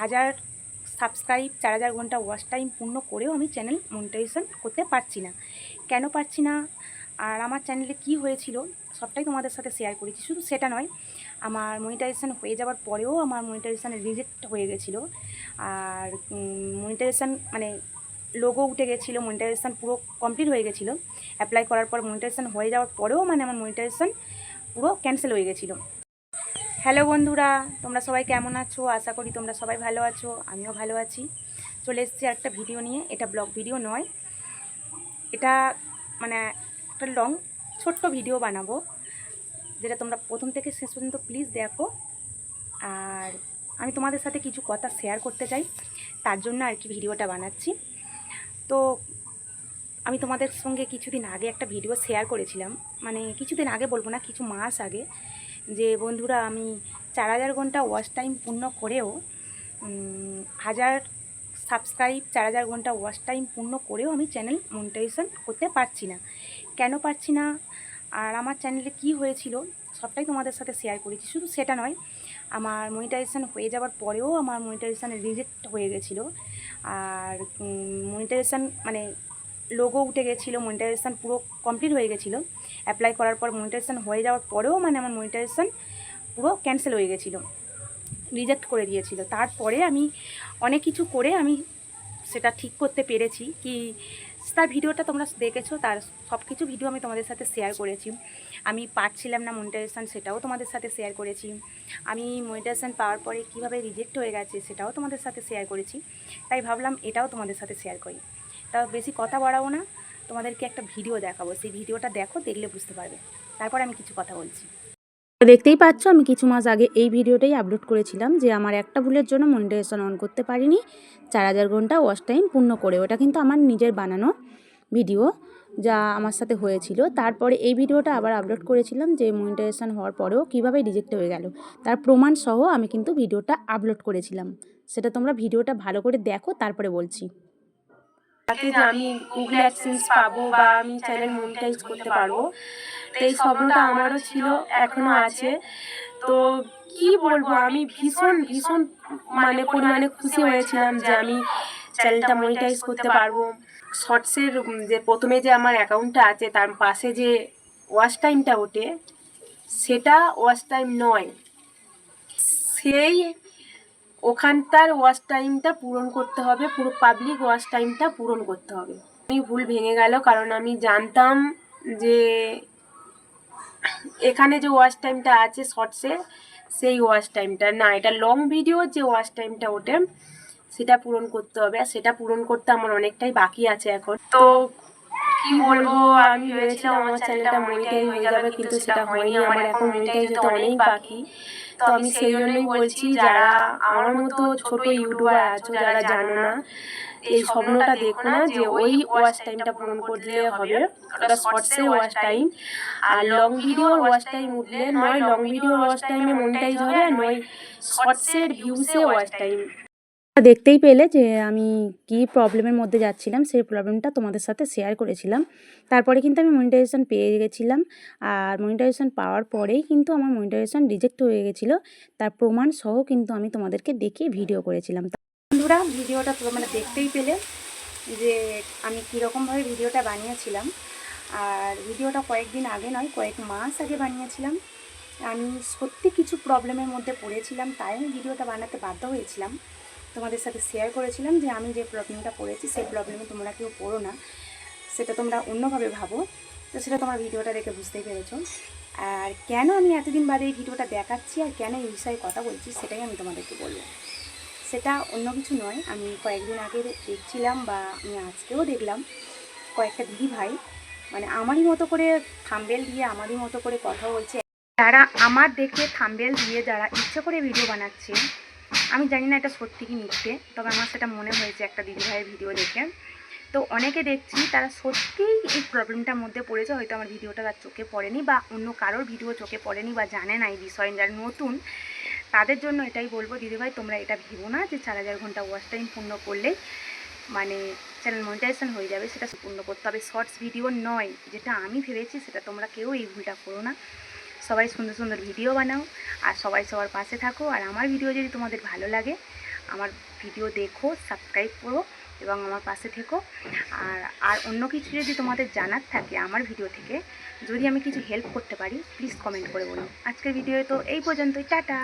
হাজার সাবস্ক্রাইব চার হাজার ঘণ্টা ওয়াচ টাইম পূর্ণ করেও আমি চ্যানেল মনিটাইজেশন করতে পারছি না। কেন পারছি না? আর আমার চ্যানেলে কি হয়েছিল? সবটাই তোমাদের সাথে শেয়ার করেছি। শুধু সেটা নয়, আমার মনিটাইজেশন হয়ে যাওয়ার পরেও আমার মনিটাইজেশান রিজেক্ট হয়ে গেছিল। আর মনিটাইজেশান মানে লোগো উঠে গেছিল মনিটাইজেশান পুরো কমপ্লিট হয়ে গেছিল। অ্যাপ্লাই করার পর মনিটাইজেশান হয়ে যাওয়ার পরেও মানে আমার মনিটাইজেশান পুরো ক্যান্সেল হয়ে গেছিল। হ্যালো বন্ধুরা, তোমরা সবাই কেমন আছো? আশা করি তোমরা সবাই ভালো আছো, আমিও ভালো আছি। চলে এসেছি একটা ভিডিও নিয়ে। এটা ব্লগ ভিডিও নয়। এটা মানে একটা লং ছোট্ট ভিডিও বানাবো। যেটা তোমরা প্রথম থেকে শেষ পর্যন্ত প্লিজ দেখো। আর আমি তোমাদের সাথে কিছু কথা শেয়ার করতে চাই। তার জন্য আর কি ভিডিওটা বানাচ্ছি। তো আমি তোমাদের সঙ্গে কিছুদিন আগে একটা ভিডিও শেয়ার করেছিলাম। মানে কিছুদিন আগে বলব না, কিছু মাস আগে। যে বন্ধুরা, আমি চার হাজার ঘণ্টা ওয়াচ টাইম পূর্ণ করেও হাজার সাবস্ক্রাইব চার হাজার ঘণ্টা ওয়াচ টাইম পূর্ণ করেও আমি চ্যানেল মনিটাইজেশন করতে পারছি না। কেন পারছি না? আর আমার চ্যানেলে কি হয়েছিল? সবটাই তোমাদের সাথে শেয়ার করেছি। শুধু সেটা নয়, আমার মনিটাইজেশন হয়ে যাওয়ার পরেও আমার মনিটাইজেশান রিজেক্ট হয়ে গেছিল। আর মনিটাইজেশান মানে লোগো উঠে গেছিল মনিটাইজেশান পুরো কমপ্লিট হয়ে গেছিল। অ্যাপ্লাই করার পর মনিটাইজেশান হয়ে যাওয়ার পরেও মানে আমার মনিটাইজেশান পুরো ক্যান্সেল হয়ে গেছিল। রিজেক্ট করে দিয়েছিল। তারপরে আমি অনেক কিছু করে আমি সেটা ঠিক করতে পেরেছি কি তার ভিডিওটা তোমরা দেখেছ, তার সব কিছু ভিডিও আমি তোমাদের সাথে শেয়ার করেছি। আমি পাচ্ছিলাম না মনিটাইজেশান সেটাও তোমাদের সাথে শেয়ার করেছি। আমি মনিটাইজেশান পাওয়ার পরে কীভাবে রিজেক্ট হয়ে গেছে, সেটাও তোমাদের সাথে শেয়ার করেছি। তাই ভাবলাম এটাও তোমাদের সাথে শেয়ার করি। তা বেশি কথা বাড়াবো না, তোমাদেরকে একটা ভিডিও দেখাবো। সেই ভিডিওটা দেখো, দেখলে বুঝতে পারবে। তারপর আমি কিছু কথা বলছি। দেখতেই পাচ্ছ, আমি কিছু মাস আগে এই ভিডিওটাই আপলোড করেছিলাম যে আমার একটা ভুলের জন্য মনিটাইজেশন অন করতে পারিনি। চার হাজার ঘণ্টা ওয়াশ টাইম পূর্ণ করে। ওটা কিন্তু আমার নিজের বানানো ভিডিও যা আমার সাথে হয়েছিল। তারপরে এই ভিডিওটা আবার আপলোড করেছিলাম যে মনিটাইজেশন হওয়ার পরেও কীভাবে রিজেক্ট হয়ে গেল। তার প্রমাণ সহ আমি কিন্তু ভিডিওটা আপলোড করেছিলাম। সেটা তোমরা ভিডিওটা ভালো করে দেখো, তারপরে বলছি। তাতে যে আমি গুগল অ্যাডসেন্স পাবো বা আমি চ্যানেল মনিটাইজ করতে পারব, তো এই স্বপ্নটা আমারও ছিল এখনও আছে। তো কি বলব, আমি ভীষণ ভীষণ মানে পরিমাণে খুশি হয়েছিলাম যে আমি চ্যানেলটা মনিটাইজ করতে পারব। শর্টসের যে প্রথমে যে আমার অ্যাকাউন্টটা আছে, তার পাশে যে ওয়াচ টাইমটা ওঠে, সেটা ওয়াচ টাইম নয়। সেই ওখানটার ওয়াচ টাইমটা পূরণ করতে হবে পুরো পাবলিক ওয়াচ টাইমটা পূরণ করতে হবে। আমি ভুল ভেঙে গেল কারণ আমি জানতাম যে এখানে যে ওয়াচ টাইমটা আছে শর্টসে সেই ওয়াচ টাইমটা না এটা লং ভিডিও যে ওয়াচ টাইমটা ওঠে সেটা পূরণ করতে হবে। আর সেটা পূরণ করতে আমার অনেকটাই বাকি আছে এখন। তো কি বলব আমি ভেবেছিলাম আমার চ্যানেলটা মনিটাইজ হয়ে যাবে কিন্তু সেটা হয়নি। আমার এখন মনিটাইজ হতে অনেক বাকি। তো আমি সেই জন্যই বলছি যারা আমার মতো ছোট ইউটিউবার আছো, যারা জানো না, এই স্বপ্নটা দেখো না যে ওই ওয়াচ টাইমটা পূরণ করলে হবে। ওটা শর্টসের ওয়াচ টাইম আর লং ভিডিওর ওয়াচ টাইম উঠলে নয় লং ভিডিওর ওয়াচ টাইমে মনিটাইজ হবে আর নয় শর্টসের ভিউসে ওয়াচ টাইম দেখতেই পেলে যে আমি কি প্রবলেমের মধ্যে যাচ্ছিলাম, সেই প্রবলেমটা তোমাদের সাথে শেয়ার করেছিলাম। তারপরে কিন্তু আমি মনিটাইজেশন পেয়ে গেছিলাম। আর মনিটাইজেশন পাওয়ার পরেই কিন্তু আমার মনিটাইজেশন রিজেক্ট হয়ে গেছিল। তার প্রমাণ সহ কিন্তু আমি তোমাদেরকে দেখিয়ে ভিডিও করেছিলাম। বন্ধুরা ভিডিওটা মানে দেখতেই পেলে যে আমি কীরকমভাবে ভিডিওটা বানিয়েছিলাম। আর ভিডিওটা কয়েকদিন আগে নয়, কয়েক মাস আগে বানিয়েছিলাম। আমি সত্যি কিছু প্রবলেমের মধ্যে পড়েছিলাম, তাই আমি ভিডিওটা বানাতে বাধ্য হয়েছিলাম। তোমাদের সাথে শেয়ার করেছিলাম যে আমি যে প্রবলেমটা পড়েছি, সেই প্রবলেমে তোমরা কেউ পড়ো না। সেটা তোমরা অন্যভাবে ভাবো। তো সেটা তোমার ভিডিওটা দেখে বুঝতেই পেরেছ। আর কেন আমি এতদিন বাদে এই ভিডিওটা দেখাচ্ছি আর কেন এই বিষয়ে কথা বলছি, সেটাই আমি তোমাদেরকে বলব। সেটা অন্য কিছু নয়। আমি কয়েকদিন আগে দেখছিলাম বা আমি আজকেও দেখলাম কয়েকটা দিদি ভাই মানে আমারই মতো করে থাম্বেল দিয়ে আমারই মতো করে কথা বলছে। যারা আমার দেখে থাম্বেল দিয়ে যারা ইচ্ছে করে ভিডিও বানাচ্ছে আমি জানি না এটা সত্যি কি মিথ্যে, তবে আমার সেটা মনে হয়েছে একটা দিদিভাইয়ের ভিডিও দেখে। তো অনেকে দেখছি তারা সত্যিই এই প্রবলেমটার মধ্যে পড়েছে, হয়তো আমার ভিডিওটা তার চোখে পড়েনি বা অন্য কারোর ভিডিও চোখে পড়েনি বা জানে না এই বিষয়ে যারা নতুন। তাদের জন্য এটাই বলব, দিদিভাই, তোমরা এটা ভেবো না যে চার হাজার ঘণ্টা ওয়াশ টাইম পূর্ণ করলে মানে চ্যানেল মনিটাইজেশন হয়ে যাবে, সেটা পূর্ণ করতে হবে। শর্টস ভিডিও নয়, যেটা আমি ভেবেছি সেটা তোমরা কেউ এই ভুলটা করো না। সবাই সুন্দর সুন্দর ভিডিও বানাও আর সবাই সবার পাশে থাকো। আর আমার ভিডিও যদি তোমাদের ভালো লাগে, আমার ভিডিও দেখো সাবস্ক্রাইব করো এবং আমার পাশে থেকো। আর আর অন্য কিছু যদি তোমাদের জানার থাকে আমার ভিডিও থেকে, যদি আমি কিছু হেল্প করতে পারি প্লিজ কমেন্ট করে বলো। আজকের ভিডিও তো এই পর্যন্তই। টাটা!